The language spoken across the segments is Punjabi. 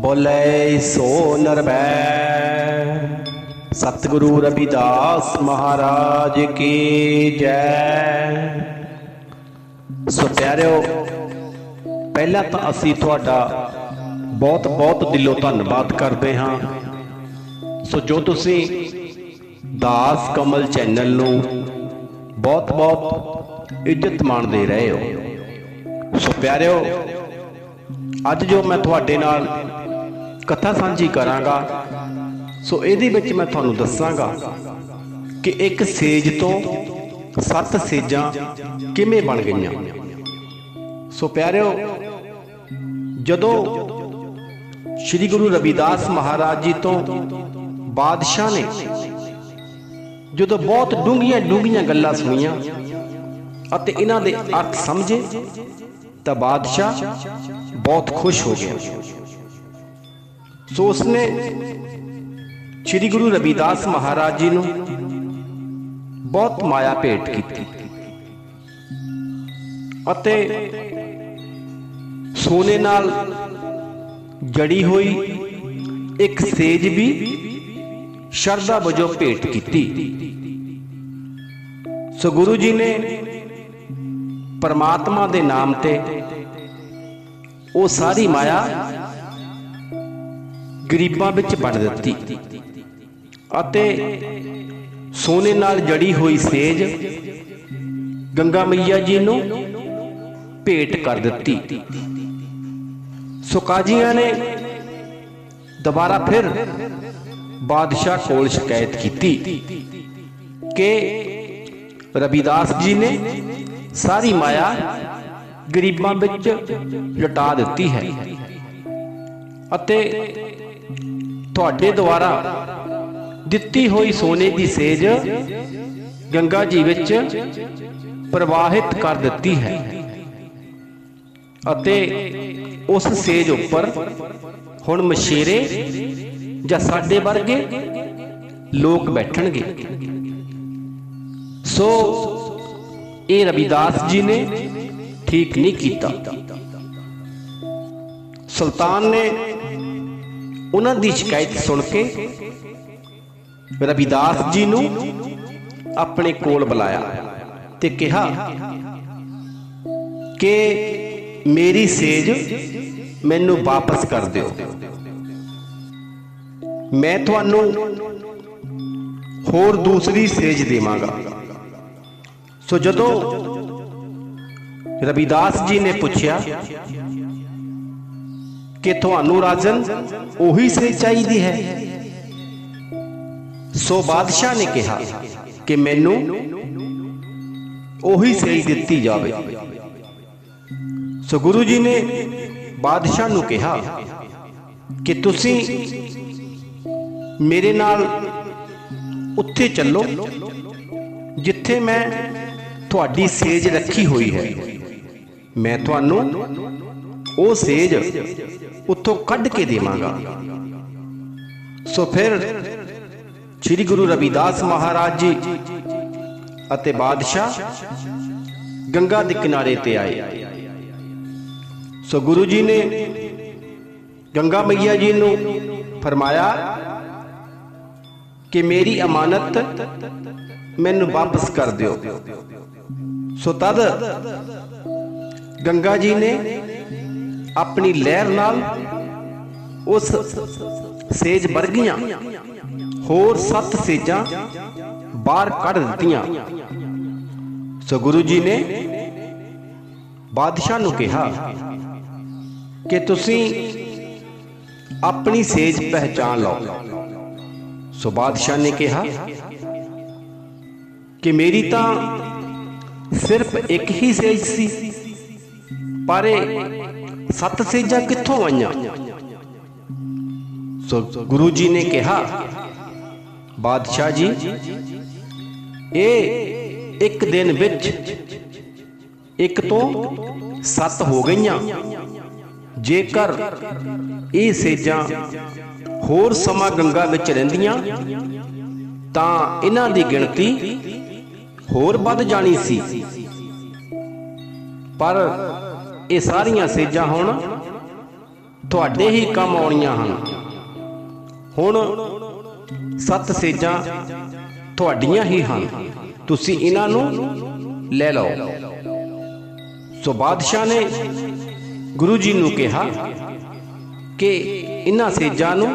ਬੋਲੇ ਸੋ ਨਰਬੈ ਸਤਿਗੁਰੂ ਰਵਿਦਾਸ ਮਹਾਰਾਜ ਕੀ ਜੈ। ਸੋ ਪਿਆਰਿਓ, ਪਹਿਲਾਂ ਤਾਂ ਅਸੀਂ ਤੁਹਾਡਾ ਬਹੁਤ ਬਹੁਤ ਦਿਲੋਂ ਧੰਨਵਾਦ ਕਰਦੇ ਹਾਂ। ਸੋ ਜੋ ਤੁਸੀਂ ਦਾਸ ਕਮਲ ਚੈਨਲ ਨੂੰ ਬਹੁਤ ਬਹੁਤ ਇੱਜ਼ਤ ਮਾਣ ਦੇ ਰਹੇ ਹੋ। ਸੋ ਪਿਆਰਿਓ, ਅੱਜ ਜੋ ਮੈਂ ਤੁਹਾਡੇ ਨਾਲ ਕਥਾ ਸਾਂਝੀ ਕਰਾਂਗਾ, ਸੋ ਇਹਦੇ ਵਿੱਚ ਮੈਂ ਤੁਹਾਨੂੰ ਦੱਸਾਂਗਾ ਕਿ ਇੱਕ ਸੇਜ ਤੋਂ ਸੱਤ ਸੇਜਾਂ ਕਿਵੇਂ ਬਣ ਗਈਆਂ। ਸੋ ਪਿਆਰਿਓ, ਜਦੋਂ ਸ੍ਰੀ ਗੁਰੂ ਰਵਿਦਾਸ ਮਹਾਰਾਜ ਜੀ ਤੋਂ ਬਾਦਸ਼ਾਹ ਨੇ ਜਦੋਂ ਬਹੁਤ ਡੂੰਘੀਆਂ ਡੂੰਘੀਆਂ ਗੱਲਾਂ ਸੁਣੀਆਂ ਅਤੇ ਇਹਨਾਂ ਦੇ ਅਰਥ ਸਮਝੇ, ਤਾਂ ਬਾਦਸ਼ਾਹ ਬਹੁਤ ਖੁਸ਼ ਹੋ ਗਿਆ। ਸੋ ਉਸਨੇ ਸ੍ਰੀ ਗੁਰੂ ਰਵਿਦਾਸ ਮਹਾਰਾਜ ਜੀ ਨੂੰ ਬਹੁਤ ਮਾਇਆ ਭੇਟ ਕੀਤੀ ਅਤੇ ਸੋਨੇ ਨਾਲ ਜੜੀ ਹੋਈ ਇੱਕ ਸੇਜ ਵੀ ਸ਼ਰਧਾ ਵਜੋਂ ਭੇਟ ਕੀਤੀ। ਸੋ ਗੁਰੂ ਜੀ ਨੇ ਪਰਮਾਤਮਾ ਦੇ ਨਾਮ ਤੇ ਉਹ ਸਾਰੀ ਮਾਇਆ ਗਰੀਬਾਂ ਵਿੱਚ ਵੰਡ ਦਿੱਤੀ ਅਤੇ ਸੋਨੇ ਨਾਲ ਜੜੀ ਹੋਈ ਸੇਜ ਗੰਗਾ ਮਈਆ ਜੀ ਨੂੰ ਭੇਟ ਕਰ ਦਿੱਤੀ। ਸੋ ਨੇ ਦੁਬਾਰਾ ਫਿਰ ਬਾਦਸ਼ਾਹ ਕੋਲ ਸ਼ਿਕਾਇਤ ਕੀਤੀ ਕਿ ਰਵਿਦਾਸ ਜੀ ਨੇ ਸਾਰੀ ਮਾਇਆ ਗਰੀਬਾਂ ਵਿੱਚ ਲਟਾ ਦਿੱਤੀ ਹੈ ਅਤੇ ਤੁਹਾਡੇ ਦੁਆਰਾ ਦਿੱਤੀ ਹੋਈ ਸੋਨੇ ਦੀ ਸੇਜ ਗੰਗਾ ਜੀ ਵਿੱਚ ਪ੍ਰਵਾਹਿਤ ਕਰ ਦਿੱਤੀ ਹੈ ਅਤੇ ਉਸ ਸੇਜ ਉੱਪਰ ਹੁਣ ਮਸ਼ੇਰੇ ਜਾਂ ਸਾਡੇ ਵਰਗੇ ਲੋਕ ਬੈਠਣਗੇ। ਸੋ ਇਹ ਰਵਿਦਾਸ ਜੀ ਨੇ ਠੀਕ ਨਹੀਂ ਕੀਤਾ। ਸੁਲਤਾਨ ਨੇ ਉਹਨਾਂ ਦੀ ਸ਼ਿਕਾਇਤ ਸੁਣ ਕੇ ਰਵਿਦਾਸ ਜੀ ਨੂੰ ਆਪਣੇ ਕੋਲ ਬੁਲਾਇਆ ਤੇ ਕਿਹਾ ਕਿ ਮੇਰੀ ਸੇਜ ਮੈਨੂੰ ਵਾਪਸ ਕਰ ਦਿਓ। ਮੈਂ ਤੁਹਾਨੂੰ ਹੋਰ ਦੂਸਰੀ ਸੇਜ ਦੇਵਾਂਗਾ। ਸੋ ਜਦੋਂ ਰਵਿਦਾਸ ਜੀ ਨੇ ਪੁੱਛਿਆ ਕਿ ਤੁਹਾਨੂੰ ਰਾਜਨ ਉਹੀ ਸੇਜ ਚਾਹੀਦੀ ਹੈ। ਸੋ ਬਾਦਸ਼ਾਹ ਨੇ ਕਿਹਾ ਕਿ ਮੈਨੂੰ ਉਹੀ ਸੇਜ ਦਿੱਤੀ ਜਾਵੇ। ਸੋ ਗੁਰੂ ਜੀ ਨੇ ਬਾਦਸ਼ਾਹ ਨੂੰ ਕਿਹਾ ਕਿ ਤੁਸੀਂ ਮੇਰੇ ਨਾਲ ਉੱਥੇ ਚੱਲੋ, ਜਿੱਥੇ ਮੈਂ ਤੁਹਾਡੀ ਸੇਜ ਰੱਖੀ ਹੋਈ ਹੈ। ਮੈਂ ਤੁਹਾਨੂੰ ਉਹ ਸੇਜ ਉੱਥੋਂ ਕੱਢ ਕੇ ਦੇਵਾਂਗਾ। ਸੋ ਫਿਰ ਸ੍ਰੀ ਗੁਰੂ ਰਵਿਦਾਸ ਮਹਾਰਾਜ ਜੀ ਅਤੇ ਬਾਦਸ਼ਾਹ ਗੰਗਾ ਦੇ ਕਿਨਾਰੇ ਤੇ ਆਏ। ਸੋ ਗੁਰੂ ਜੀ ਨੇ ਗੰਗਾ ਮਈਆ ਜੀ ਨੂੰ ਫਰਮਾਇਆ ਕਿ ਮੇਰੀ ਅਮਾਨਤ ਮੈਨੂੰ ਵਾਪਸ ਕਰ ਦਿਓ। ਸੋ ਤਦ ਗੰਗਾ ਜੀ ਨੇ ਆਪਣੀ ਲਹਿਰ ਨਾਲ ਉਸ ਸੇਜ ਵਰਗੀਆਂ ਹੋਰ ਸੱਤ ਸੇਜਾਂ ਬਾਹਰ ਕੱਢ ਦਿੱਤੀਆਂ। ਸੋ ਗੁਰੂ ਜੀ ਨੇ ਬਾਦਸ਼ਾਹ ਨੂੰ ਕਿਹਾ ਕਿ ਤੁਸੀਂ ਆਪਣੀ ਸੇਜ ਪਹਿਚਾਨ ਲਓ। ਸੋ ਬਾਦਸ਼ਾਹ ਨੇ ਕਿਹਾ ਕਿ ਮੇਰੀ ਤਾਂ ਸਿਰਫ ਇੱਕ ਹੀ ਸੇਜ ਸੀ, ਪਰ ਸੱਤ ਸੇਜਾਂ ਕਿੱਥੋਂ ਆਈਆਂ? ਸੋ ਗੁਰੂ ਜੀ ਨੇ ਕਿਹਾ, ਬਾਦਸ਼ਾਹ ਜੀ, ਇਹ ਇੱਕ ਦਿਨ ਵਿੱਚ ਇੱਕ ਤੋਂ ਸੱਤ ਹੋ ਗਈਆਂ। ਜੇਕਰ ਇਹ ਸੇਜਾਂ ਹੋਰ ਸਮਾਂ ਗੰਗਾ ਵਿੱਚ ਰਹਿੰਦੀਆਂ, ਤਾਂ ਇਹਨਾਂ ਦੀ ਗਿਣਤੀ ਹੋਰ ਵੱਧ ਜਾਣੀ ਸੀ। ਪਰ ਇਹ ਸਾਰੀਆਂ ਸੇਜਾਂ ਹੁਣ ਤੁਹਾਡੇ ਹੀ ਕੰਮ ਆਉਣੀਆਂ ਹਨ। ਹੁਣ ਸੱਤ ਸੇਜਾਂ ਤੁਹਾਡੀਆਂ ਹੀ ਹਨ। ਤੁਸੀਂ ਇਹਨਾਂ ਨੂੰ ਲੈ ਲਓ। ਸੋ ਬਾਦਸ਼ਾਹ ਨੇ ਗੁਰੂ ਜੀ ਨੂੰ ਕਿਹਾ ਕਿ ਇਹਨਾਂ ਸੇਜਾਂ ਨੂੰ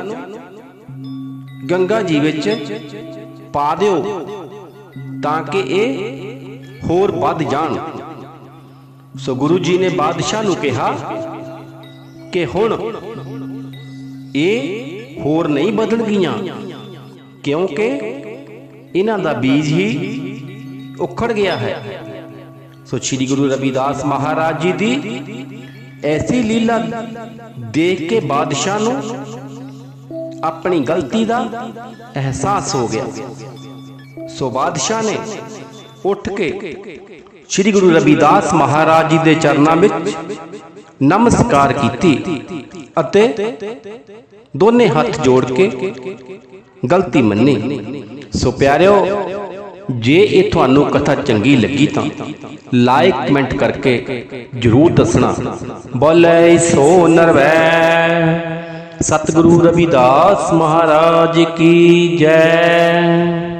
ਗੰਗਾ ਜੀ ਵਿੱਚ ਪਾ ਦਿਓ ਤਾਂ ਕਿ ਇਹ ਹੋਰ ਵੱਧ ਜਾਣ। ਸੋ ਗੁਰੂ ਜੀ ਨੇ ਬਾਦਸ਼ਾਹ ਨੂੰ ਕਿਹਾ ਕਿ ਹੁਣ ਇਹ ਹੋਰ ਨਹੀਂ ਵਧਣਗੀਆਂ ਕਿਉਂਕਿ ਇਹਨਾਂ ਦਾ ਬੀਜ ਹੀ ਉਖੜ ਗਿਆ ਹੈ। ਸੋ ਸ੍ਰੀ ਗੁਰੂ ਰਵਿਦਾਸ ਮਹਾਰਾਜ ਜੀ ਦੀ ਐਸੀ ਲੀਲਾ ਦੇਖ ਕੇ ਬਾਦਸ਼ਾਹ ਨੂੰ ਆਪਣੀ ਗਲਤੀ ਦਾ ਅਹਿਸਾਸ ਹੋ ਗਿਆ। ਸੋ ਬਾਦਸ਼ਾਹ ਨੇ ਉੱਠ ਕੇ ਸ੍ਰੀ ਗੁਰੂ ਰਵਿਦਾਸ ਮਹਾਰਾਜ ਜੀ ਦੇ ਚਰਨਾਂ ਵਿੱਚ ਨਮਸਕਾਰ ਕੀਤੀ ਅਤੇ ਦੋਨੇ ਹੱਥ ਜੋੜ ਕੇ ਗਲਤੀ ਮੰਨੀ। ਸੋ ਪਿਆਰਿਓ ਜੇ ਇਹ ਤੁਹਾਨੂੰ ਕਥਾ ਚੰਗੀ ਲੱਗੀ ਤਾਂ ਲਾਈਕ ਕਮੈਂਟ ਕਰਕੇ ਜਰੂਰ ਦੱਸਣਾ। ਬੋਲੇ ਸੋ ਨਰਵੈ। ਸਤਿਗੁਰੂ ਰਵਿਦਾਸ ਮਹਾਰਾਜ ਕੀ ਜੈ।